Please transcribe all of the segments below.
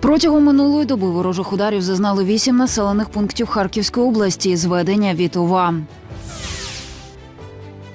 Протягом минулої доби ворожих ударів зазнали вісім населених пунктів Харківської області. Зведення від ОВА.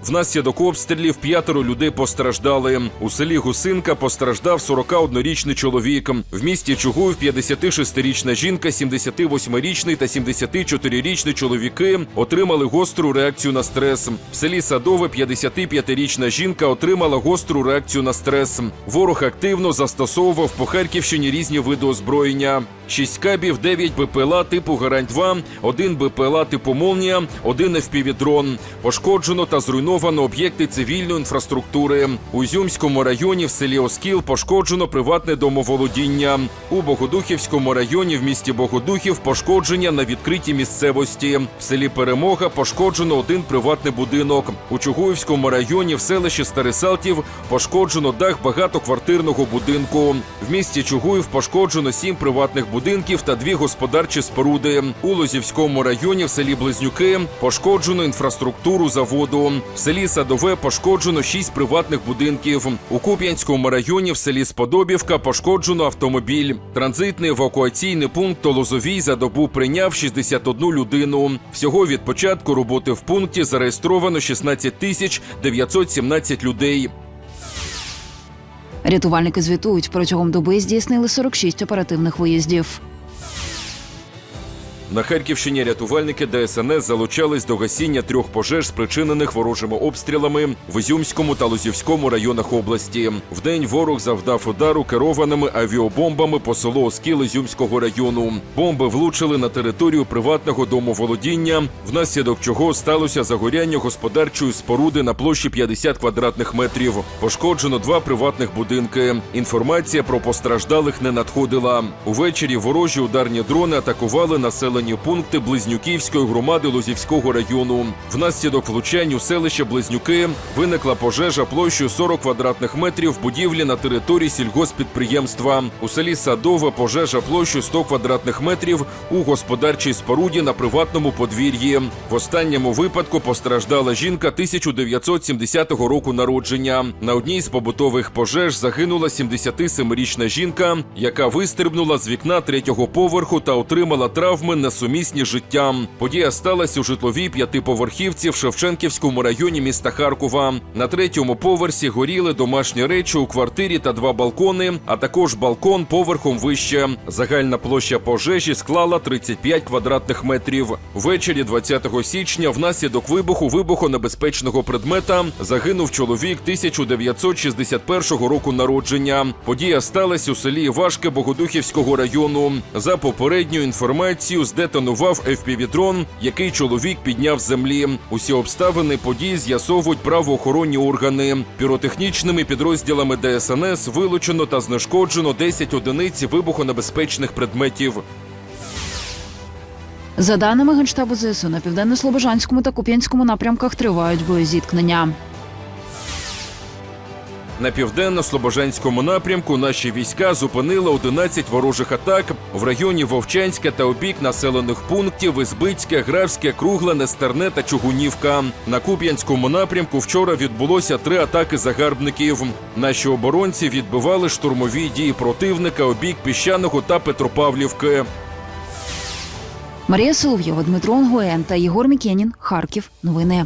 Внаслідок обстрілів п'ятеро людей постраждали. У селі Гусинка постраждав 41-річний чоловік. В місті Чугуїв 56-річна жінка, 78-річний та 74-річний чоловіки отримали гостру реакцію на стрес. В селі Садове 55-річна жінка отримала гостру реакцію на стрес. Ворог активно застосовував по Харківщині різні види озброєння. 6 кабів, 9 БПЛА типу Гарань-2, 1 БПЛА типу Молнія, 1 FPV-дрон. Пошкоджено та зруйновано об'єкти цивільної інфраструктури. У Ізюмському районі в селі Оскіл пошкоджено приватне домоволодіння. У Богодухівському районі в місті Богодухів пошкодження на відкритій місцевості. В селі Перемога пошкоджено один приватний будинок. У Чугуївському районі в селищі Старисалтів пошкоджено дах багатоквартирного будинку. В місті Чугуїв пошкоджено сім приватних будинків та дві господарчі споруди. У Лозівському районі в селі Близнюки пошкоджено інфраструктуру заводу. Селі Садове пошкоджено шість приватних будинків. У Куп'янському районі в селі Сподобівка пошкоджено автомобіль. Транзитний евакуаційний пункт Лозовій за добу прийняв 61 людину. Всього від початку роботи в пункті зареєстровано 16 тисяч 917 людей. Рятувальники звітують, протягом доби здійснили 46 оперативних виїздів. На Харківщині рятувальники ДСНС залучались до гасіння трьох пожеж, спричинених ворожими обстрілами в Ізюмському та Лозівському районах області. Вдень ворог завдав удару керованими авіабомбами по селу Оскіл Ізюмського району. Бомби влучили на територію приватного домоволодіння, внаслідок чого сталося загоряння господарчої споруди на площі 50 квадратних метрів. Пошкоджено два приватних будинки. Інформація про постраждалих не надходила. Увечері ворожі ударні дрони атакували населені пункти Близнюківської громади Лозівського району. Внаслідок влучань у селище Близнюки виникла пожежа площею 40 квадратних метрів будівлі на території сільгоспідприємства. У селі Садове пожежа площею 100 квадратних метрів у господарчій споруді на приватному подвір'ї. В останньому випадку постраждала жінка 1970 року народження. На одній з побутових пожеж загинула 77-річна жінка, яка вистрибнула з вікна третього поверху та отримала травми несумісні з життям. Подія сталася у житловій п'ятиповерхівці в Шевченківському районі міста Харкова. На третьому поверсі горіли домашні речі у квартирі та два балкони, а також балкон поверхом вище. Загальна площа пожежі склала 35 квадратних метрів. Ввечері 20 січня внаслідок вибуху вибухонебезпечного предмета загинув чоловік 1961 року народження. Подія сталася у селі Івашке Богодухівського району. За попередньою інформацією, здетонував FPV-дрон, який чоловік підняв з землі. Усі обставини події з'ясовують правоохоронні органи. Піротехнічними підрозділами ДСНС вилучено та знешкоджено 10 одиниць вибухонебезпечних предметів. За даними Генштабу ЗСУ, на південно-слобожанському та Куп'янському напрямках тривають боєзіткнення. На південно-слобожанському напрямку наші війська зупинили 11 ворожих атак в районі Вовчанська та обік населених пунктів Ізбицьке, Гравське, Кругле, Нестерне та Чугунівка. На Куп'янському напрямку вчора відбулося три атаки загарбників. Наші оборонці відбивали штурмові дії противника обік Піщаного та Петропавлівки. Марія Солов'єва, Дмитро Онгоєн та Єгор Мікенін. Харків. Новини.